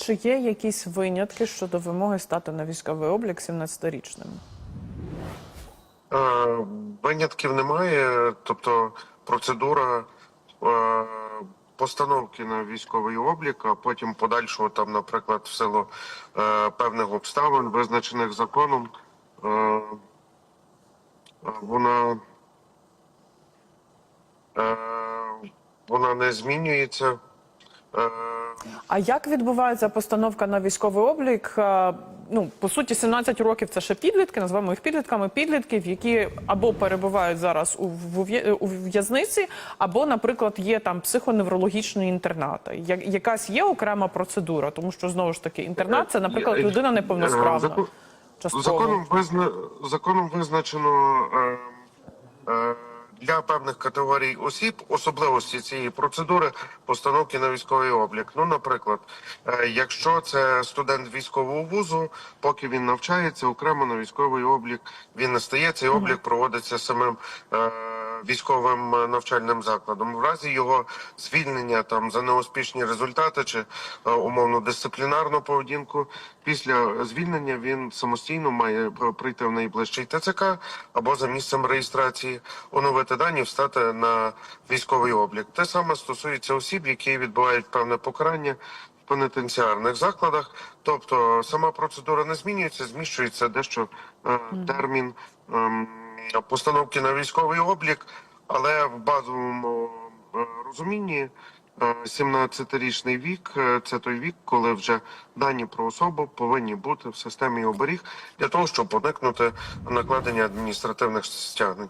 Чи є якісь винятки щодо вимоги стати на військовий облік 17-річним? Е, Винятків немає, тобто процедура е, постановки на військовий облік, а потім подальшого там, наприклад, в силу е, певних обставин, визначених законом, вона, вона не змінюється. А як відбувається постановка на військовий облік? Е, Ну, по суті, 17 років це ще підлітки, називаємо їх підлітками, підлітків, які або перебувають зараз у у в'язниці, або, наприклад, є там психоневрологічні інтернати. Я- Якась є окрема процедура, тому що знову ж таки інтернат це, наприклад, Е, людина е, неповносправна. Частково. Законом визна... законом визначено для певних категорій осіб особливості цієї процедури постановки на військовий облік. Ну, наприклад, е, якщо це студент військового вузу, поки він навчається, окремо на військовий облік він не стає. Цей облік проводиться самим. Е, Військовим е, навчальним закладом в разі його звільнення там за неуспішні результати чи е, умовно дисциплінарну поведінку. Після звільнення він самостійно має е, прийти в найближчий ТЦК або за місцем реєстрації, оновити дані, встати на військовий облік. Те саме стосується осіб, які відбувають певне покарання в пенітенціарних закладах. Тобто сама процедура не змінюється, зміщується дещо е, термін ем, постановки на військовий облік, але в базовому е, розумінні. е, 17-річний вік е, це той вік, коли вже дані про особу повинні бути в системі оберіг для того, щоб уникнути накладення адміністративних стягнень.